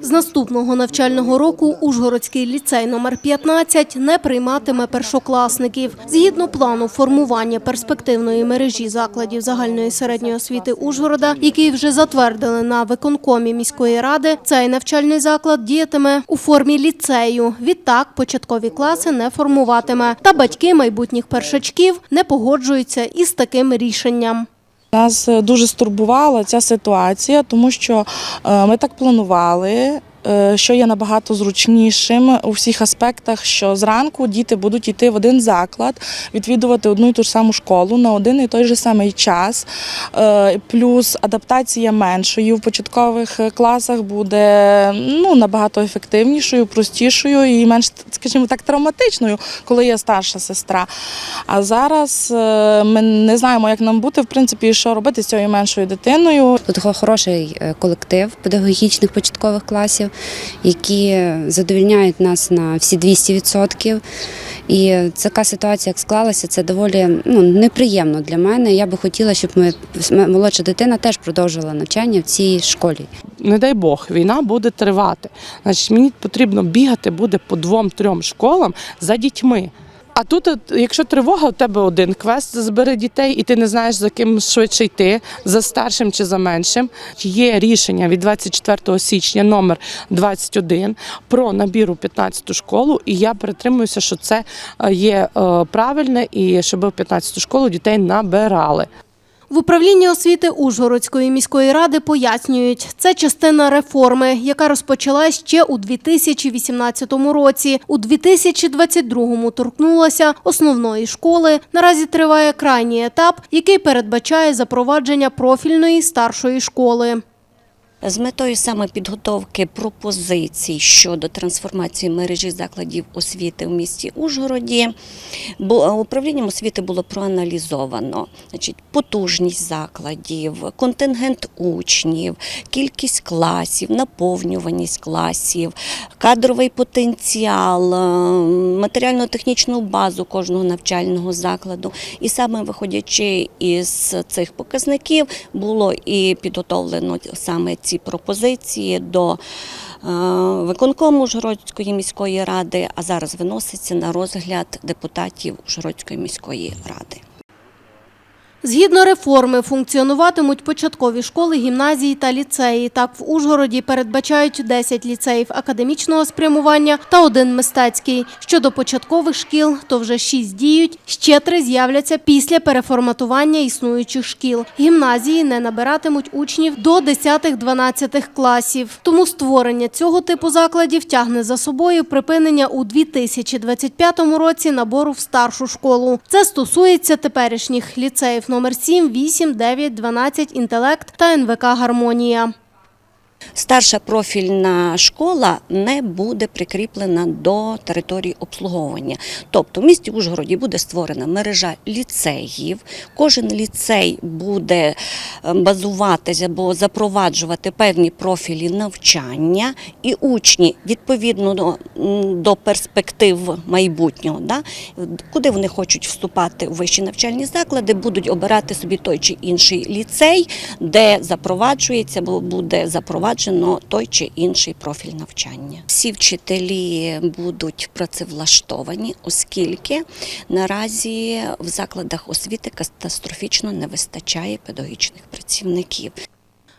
З наступного навчального року Ужгородський ліцей номер 15 не прийматиме першокласників. Згідно плану формування перспективної мережі закладів загальної середньої освіти Ужгорода, який вже затвердили на виконкомі міської ради, цей навчальний заклад діятиме у формі ліцею. Відтак початкові класи не формуватиме. Та батьки майбутніх першачків не погоджуються із таким рішенням. Нас е, дуже стурбувала ця ситуація, тому що е, ми так планували. Е, Що є набагато зручнішим у всіх аспектах, що зранку діти будуть йти в один заклад, відвідувати одну і ту ж саму школу на один і той же самий час. Е, Плюс адаптація меншою в початкових класах буде ну, набагато ефективнішою, простішою і менш, скажімо так, травматичною, коли є старша сестра. А зараз е, ми не знаємо, як нам бути, в принципі, що робити з цією меншою дитиною. Тут хороший колектив педагогічних початкових класів, які задовільняють нас на всі 200%. І така ситуація, як склалася, це доволі ну, неприємно для мене. Я би хотіла, щоб ми молодша дитина теж продовжувала навчання в цій школі. не дай Бог, війна буде тривати. Значить, мені потрібно бігати буде по двом-трьом школам за дітьми. А тут, якщо тривога, у тебе один квест збери дітей, і ти не знаєш, за ким швидше йти, за старшим чи за меншим. Є рішення від 24 січня номер 21 про набір у 15 школу, і я перетримуюся, що це е, є е, правильне і щоб у 15 школу дітей набирали. В управлінні освіти Ужгородської міської ради пояснюють, це частина реформи, яка розпочалась ще у 2018 році. У 2022 торкнулася основної школи. Наразі триває крайній етап, який передбачає запровадження профільної старшої школи. З метою саме підготовки пропозицій щодо трансформації мережі закладів освіти в місті Ужгороді, управлінням освіти було проаналізовано значить, потужність закладів, контингент учнів, кількість класів, наповнюваність класів, кадровий потенціал, е, матеріально-технічну базу кожного навчального закладу. І саме виходячи із цих показників, було і підготовлено саме ці пропозиції до е, виконкому Ужгородської міської ради, а зараз виноситься на розгляд депутатів Ужгородської міської ради. Згідно реформи функціонуватимуть початкові школи, гімназії та ліцеї. Так, в Ужгороді передбачають 10 ліцеїв академічного спрямування та один мистецький. Щодо початкових шкіл, то вже 6 діють, ще 3 з'являться після переформатування існуючих шкіл. Гімназії не набиратимуть учнів до 10-12 класів. Тому створення цього типу закладів тягне за собою припинення у 2025 році набору в старшу школу. Це стосується теперішніх ліцеїв номер 7, 8, 9, 12, інтелект та НВК Гармонія. Старша профільна школа не буде прикріплена до території обслуговування. Тобто в місті Ужгороді буде створена мережа ліцеїв. Кожен ліцей буде е, базуватися або запроваджувати певні профілі навчання, і учні відповідно до, до перспектив майбутнього, да, куди вони хочуть вступати в вищі навчальні заклади, будуть обирати собі той чи інший ліцей, де запроваджується або буде запроваджено той чи інший профіль навчання. Всі вчителі будуть працевлаштовані, оскільки наразі в закладах освіти катастрофічно не вистачає педагогічних працівників.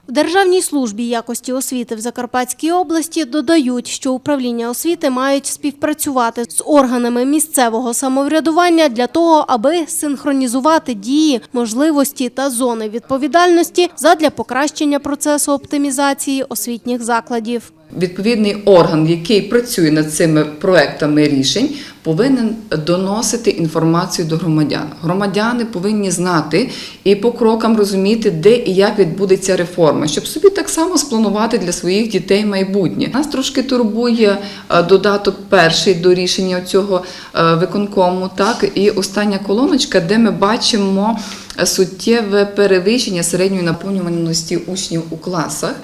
В Державній службі якості освіти в Закарпатській області додають, що управління освіти мають співпрацювати з органами місцевого самоврядування для того, аби синхронізувати дії, можливості та зони відповідальності задля покращення процесу оптимізації освітніх закладів. Відповідний орган, який працює над цими проектами рішень, повинен доносити інформацію до громадян. Громадяни повинні знати і по крокам розуміти, де і як відбудеться реформа, щоб собі так само спланувати для своїх дітей майбутнє. Нас трошки турбує е, додаток перший до рішення цього е, виконкому, так і остання колоночка, де ми бачимо суттєве перевищення середньої наповнюваності учнів у класах.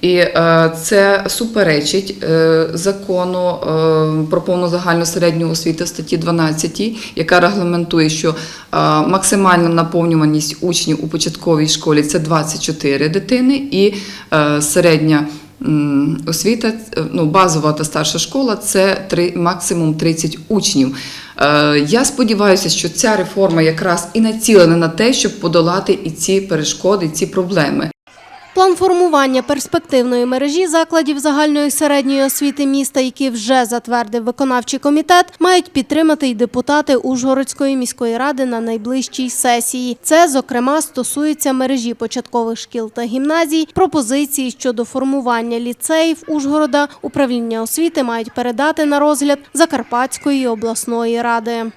І е, це суперечить е, закону е, про повну загальну середню освіту статті 12, яка регламентує, що максимальна наповнюваність учнів у початковій школі це 24 дитини, і середня освіта, ну, базова та старша школа це три, максимум 30 учнів. Я сподіваюся, що ця реформа якраз і націлена на те, щоб подолати і ці перешкоди, і ці проблеми. План формування перспективної мережі закладів загальної середньої освіти міста, які вже затвердив виконавчий комітет, мають підтримати й депутати Ужгородської міської ради на найближчій сесії. Це, зокрема, стосується мережі початкових шкіл та гімназій. Пропозиції щодо формування ліцеїв Ужгорода управління освіти мають передати на розгляд Закарпатської обласної ради.